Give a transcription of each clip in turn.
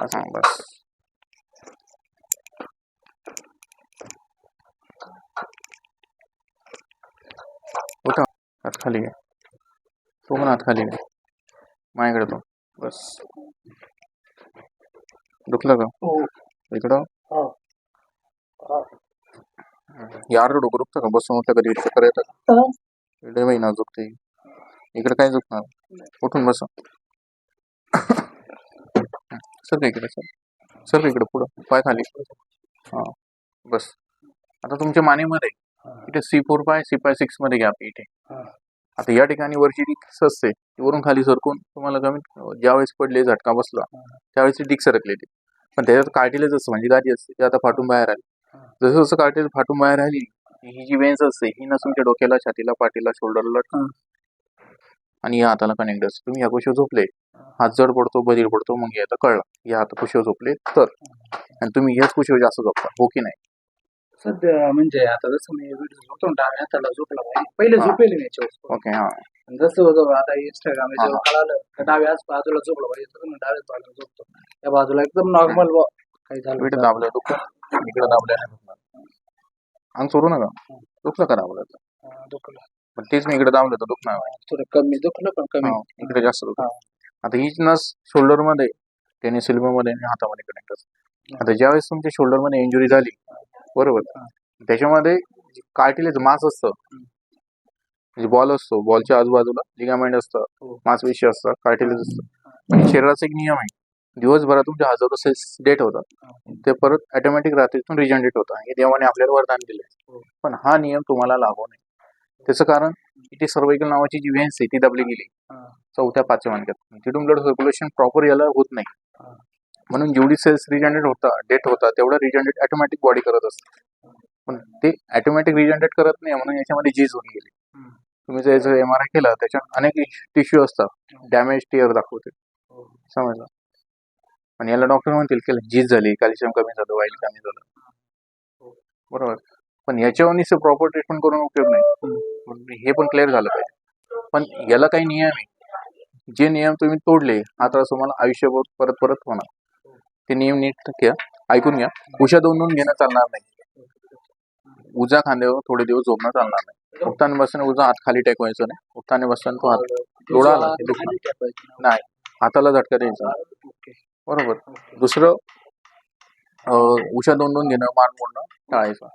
असं बस उठा हात खाली घ्या तो पण हात खाली घ्या माझ्याकडे तो बस दुखलं का इकडं हो यार डोकं दुखतं का बसून उठलं कधी चक्कर येतं का हो. इकडे बाई ना दुखते इकडे काय दुखणार उठून बस। सर इकडे सर सर इकडे पुढं. पाय खाली. हा. बस. आता तुमच्या मानेमध्ये इथे सी फोर पाय सी पाय सिक्समध्ये घ्या इथे. आता या ठिकाणी वरची डिक्स असते वरून खाली सरकून तुम्हाला कमीत ज्यावेळेस पडले झटका बसला त्यावेळेस ती डिक सरकलेली पण त्याच्यात कार्टिलेज असतं म्हणजे गादी असते ती आता फाटून बाहेर आली. जसं जसं कार्टिलेज फाटून बाहेर आली ही जी वेन्स असते ही ना तुमच्या डोक्याला छातीला पाठीला शोल्डरला. आणि या हाताला कनेक्ट असते. तुम्ही या कुशीवर झोपले. हात जड पडतो बधीर पडतो मग यात कळलं. या हात कुशीवर झोपले तर. आणि तुम्ही याच कुशीवर जास्त झोपता हो की नाही? सध्या म्हणजे आता जसं मी व्हिडिओ झोपतो ना डाव्या हाताला झोपला पाहिजे पहिले. झोपेल मी याच्यावर. ओके हा. जसं होतं आता इंस्टाग्राम जेव्हा कळालं तर डाव्याच बाजूला झोपलं पाहिजे मी डाव्याच बाजूला झोपतो. त्या बाजूला एकदम नॉर्मल काही झालं इकडे दाबलं दुखलं इकडे दाबलं अंग सोडू नका. दुखलं का दाबलं दुखलं पण तेच मी इकडे दाबलं तर दुखणार नाही. थोडं कमी दुखलं पण कमी. हा, इकडे जास्त दुखलं आता हीच नस शोल्डरमध्ये टेनिस सिल्वर मध्ये आणि हातामध्ये कनेक्ट असते आता ज्यावेळेस तुमच्या शोल्डरमध्ये इंजुरी झाली बरोबर. त्याच्यामध्ये कार्टिलेज मास असतं म्हणजे बॉल असतो बॉलच्या आजूबाजूला लिगामेंट असतं हो. मांसपेशी असतात कार्टिलेज असतं. आणि शरीराचा एक नियम आहे दिवसभरात तुमच्या हजारो सेल्स डेट होतात. ते परत ऑटोमॅटिक रात्रीतून रिजनरेट होतात. हे देवाने आपल्याला वरदान दिले हो. पण हा नियम तुम्हाला लागू नये. त्याचं कारण इथे सर्वाइकल नावाची जी व्हेन्स आहे ती दाबली गेली. हा. चौथ्या पाचव्या मानक्यात तिथून ब्लड सर्क्युलेशन प्रॉपर याला होत नाही. हा. म्हणून जेवढी सेल्स रिजनरेट होतात डेट होतात तेवढं रिजनरेट ऑटोमॅटिक बॉडी करत असते. पण ते ऑटोमॅटिक रिजनरेट करत नाही म्हणून याच्यामध्ये झीज होऊन गेली. तुम्ही जर याचं एम आर आय केला त्याच्यात अनेक टिश्यू असतात. डॅमेज टिअर दाखवते. हो. समजलं? पण याला डॉक्टर म्हणतील की झीज झाली कॅल्शियम कमी झालं वाईल कमी झालं. बरोबर. पण याच्यावर प्रॉपर ट्रीटमेंट करून उपयोग नाही. हे पण क्लिअर झालं पाहिजे. पण याला काही नियम आहे. जे नियम तुम्ही तोडले हा त्रास तुम्हाला आयुष्यभर परत परत होणार. ते नियम नीट घ्या ऐकून घ्या. उशा दोन दोन घेणं चालणार नाही. उजा खांद्यावर थोडे दिवस झोपणं चालणार नाही. उठताना बसताना उजा हात खाली टेकवायचं नाही. उत्ताने बसताना तो हात लोळा आला नाही. हाताला झटका द्यायचा बरोबर. दुसरं उशा दोन दोन घेणं मान मोडणं टाळायचं.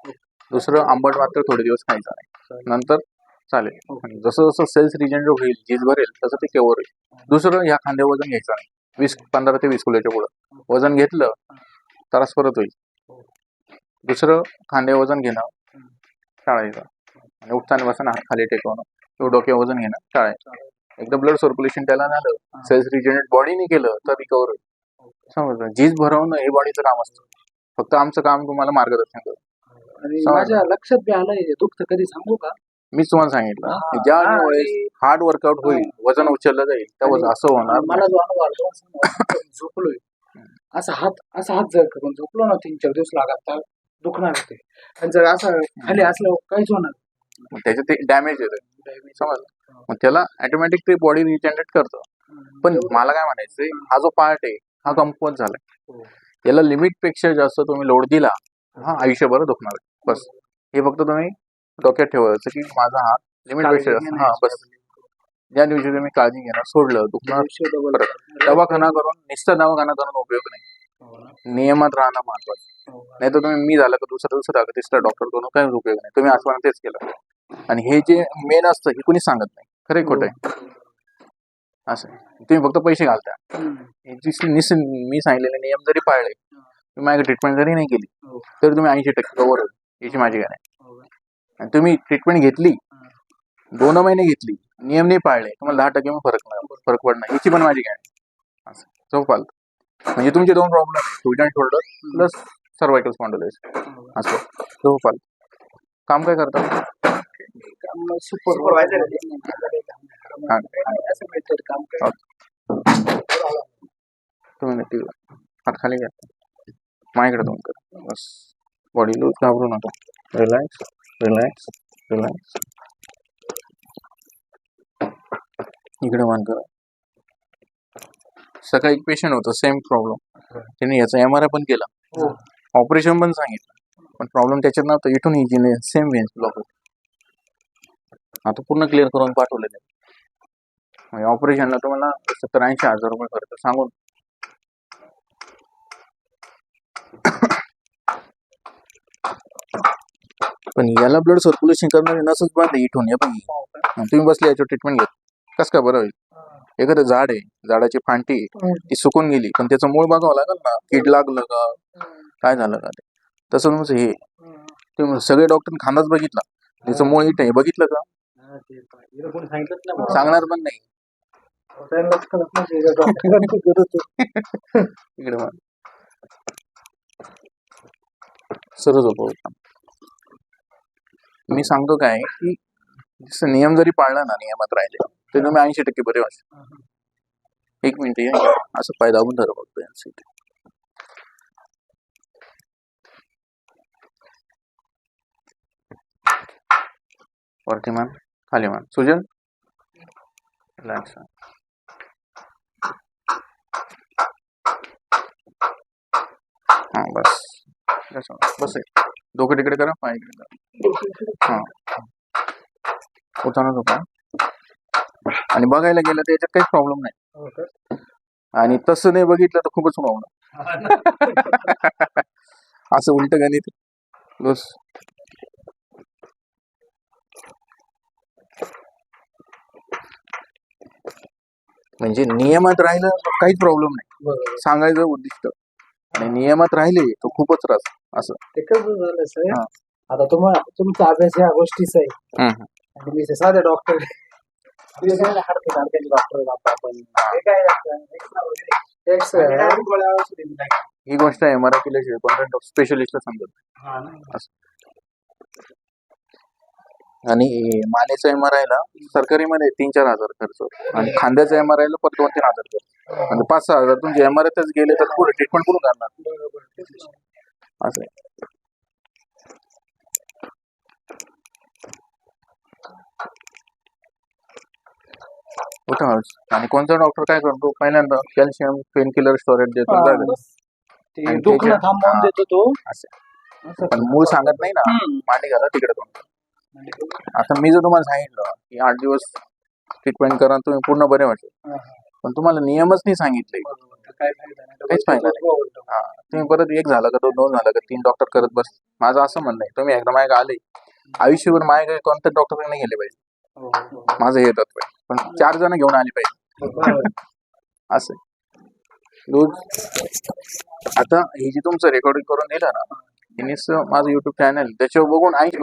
दुसरं आंबट मात्र थोडे दिवस खायचं नाही. नंतर चालेल. आणि जसं जसं सेल्स रिजनरेट होईल झीज भरेल तसं ते केवर होईल. दुसरं ह्या खांद्या वजन घ्यायचं नाही. वीस पंधरा ते वीस किलोच्या पुढं. वजन घेतलं त्रास परत होईल. दुसरं खांद्या वजन घेणं टाळायचं आणि उठताना बसताना हात खाली टेकवणं किंवा डोक्या वजन घेणं टाळायचं एकदा ब्लड सर्क्युलेशन त्याला झालं सेल्स रिजनरेट बॉडीने केलं तर रिकवर होईल. समजलं? झीज भरवणं हे बॉडीचं काम असतं. फक्त आमचं काम तुम्हाला मार्गदर्शन समजलं. माझ्या लक्षात बी आलंय दुखत कधी सांगू का? मीच तुम्हाला सांगितलं की ज्या वेळेस हार्ड वर्कआउट होईल वजन उचललं जाईल त्यावेळेस आणि असं होणार. मला जो अनुभव आला तो सांगू. झोपलोय. असा हात असा हात जर करून झोपलो ना तीन चार दिवस लागत तर दुखणार ते आणि जर असं खाली असल्यावर काहीच होणार त्याच्यात ते डॅमेज येतं. समजलं? मग त्याला ऑटोमॅटिक ते बॉडी रिजनरेट करतं. पण मला काय म्हणायचंय हा. जो पार्ट आहे हा कमकुवत झालाय. हो. याला लिमिटपेक्षा जास्त तुम्ही लोड दिला हा आयुष्यभर दुखणार. बस. हे फक्त तुम्ही डोक्यात ठेवायचं की माझा हात लिमिटपेक्षा जास्त हा बस. ज्या दिवशी तुम्ही काळजी घेणार सोडलं दुखणार परत. दवाखाना करून नुसतं दवाखाना करून उपयोग नाही. नियमात राहणं महत्वाचं. नाही तर तुम्ही मी झालं का दुसरं दुसरं का तिसरा डॉक्टर करून काही उपयोग नाही. तुम्ही आजपर्यंत तेच केलं. आणि हे जे मेन असतं हे कुणी सांगत नाही. खरं खोटं आहे. असं आहे. तुम्ही फक्त पैसे घालता. हे निस मी सांगितलेले नियम जरी पाळले तुम्ही माझ्या ट्रीटमेंट जरी नाही केली हो. तरी तुम्ही ऐंशी टक्के कवर होईल. याची माझी गॅरंटी. आणि तुम्ही ट्रीटमेंट घेतली दोन महिने घेतली नियम नाही पाळले तुम्हाला दहा टक्के फरक नाही फरक पडणार याची पण माझी गॅरंटी असं चौपाल म्हणजे तुमचे दोन प्रॉब्लेम आहे foot and shoulder plus cervical spondylosis असं चौपाल काम काय करता? काय तुम्ही नक्की. हात खाली घ्या. माझ्याकडे दोन कर. बस. बॉडी लूज घाबरू नका. रिलॅक्स रिलॅक्स रिलॅक्स इकडे मान करा. सकाळी एक पेशंट होतं सेम प्रॉब्लेम त्याने याचा एम आर आय पण केला. हो. ऑपरेशन पण सांगितलं. पण प्रॉब्लेम त्याच्यात नव्हता इथून हिजीने सेम वेन्स ब्लॉक आता पूर्ण क्लिअर करून पाठवलेलं आहे. म्हणजे ऑपरेशनला तुम्हाला सत्तर ऐंशी हजार रुपये खर्च. सांगून पण याला ब्लड सर्क्युलेशन करणारी नसच बंद आहे इथून हे पण? तुम्ही बसले याच्यावर ट्रीटमेंट घेत. कस का बरं होईल? एखादं झाड आहे झाडाची फांटी ती सुकून गेली पण त्याचं मूळ बघावं लागेल ना कीड लागलं का? काय झालं का ते? तसं तुमचं हे तुम्ही सगळे डॉक्टर खांदाच बघितला. त्याचं मूळ इट आहे बघितलं का? हा. सांगणार पण नाही. इकडे बघ. सरळ झोपव मी सांगतो काय की जसं नियम जरी पाळला ना नियमात राहिले, तरी तुम्ही ऐंशी टक्के बरे व्हाल एक मिनिट या असं पाय दाबून धरा बघतो यांचं इथे. वरती खाली मान सुजन रिलॅक्स हा बस. बस. डोकं तिकडे करा पाय इकडे करा. हा. उठाना झोपा. आणि बघायला गेलं तर याच्यात काहीच प्रॉब्लेम नाही. हो? आणि तसं नाही बघितलं तर खूपच प्रॉब्लेम असं उलट गणित. बस. म्हणजे नियमात राहिलं काहीच प्रॉब्लेम नाही. सांगायचं उद्दिष्ट. आणि नियमात राहिले तो खूपच त्रास. असं. ते कसं झालं सर हा. आता तुम्हाला तुमचा अभ्यास ह्या गोष्टीचा आहे. हम्म. आणि मी ते साधे डॉक्टर डॉक्टर आपण. हे. काय. ही गोष्ट आहे मराठीला कोणत्या स्पेशलिस्टला समजत हा. आणि मानेचा एम आर ला सरकारी मध्ये तीन चार हजार खर्च होतो. आणि खांद्याचा एम आर ला परत दोन तीन हजार खर्च आणि पाच सहा हजार तुमचे एम आर गेले तर पुढे ट्रीटमेंट कुठून करणार. असं हळूच. आणि कोणता डॉक्टर काय करतो पहिल्यांदा कॅल्शियम पेन किलर स्टोरेज देतो जागा. बस. ते आणि दुखणं त्याच्या- थांबवून. देतो तो असं असं. पण मूळ सांगत नाही ना. मांडी घाला तिकडे दोन आता मी जर तुम्हाला सांगितलं की आठ दिवस ट्रीटमेंट करा तुम्ही पूर्ण बरे हा, पण तुम्हाला नियमच नाही सांगितले काय फायदा नाही. काहीच फायदा नाही. हा तुम्ही परत एक झालं का दोन दोन झालं का तीन डॉक्टर करत बस माझं असं म्हणणं आहे तुम्ही एकदा माझ्या आले आयुष्यभर माझ्या कोणत्या डॉक्टरकडे नाही गेले पाहिजे हो, हो. माझं हे तत्व आहे पण चार जण घेऊन आले पाहिजे. असं आहे. रोज आता हे जे तुमचं रेकॉर्डिंग करून दिलं ना माझं युट्यूब चॅनल त्याच्यावर बघून ऐंशी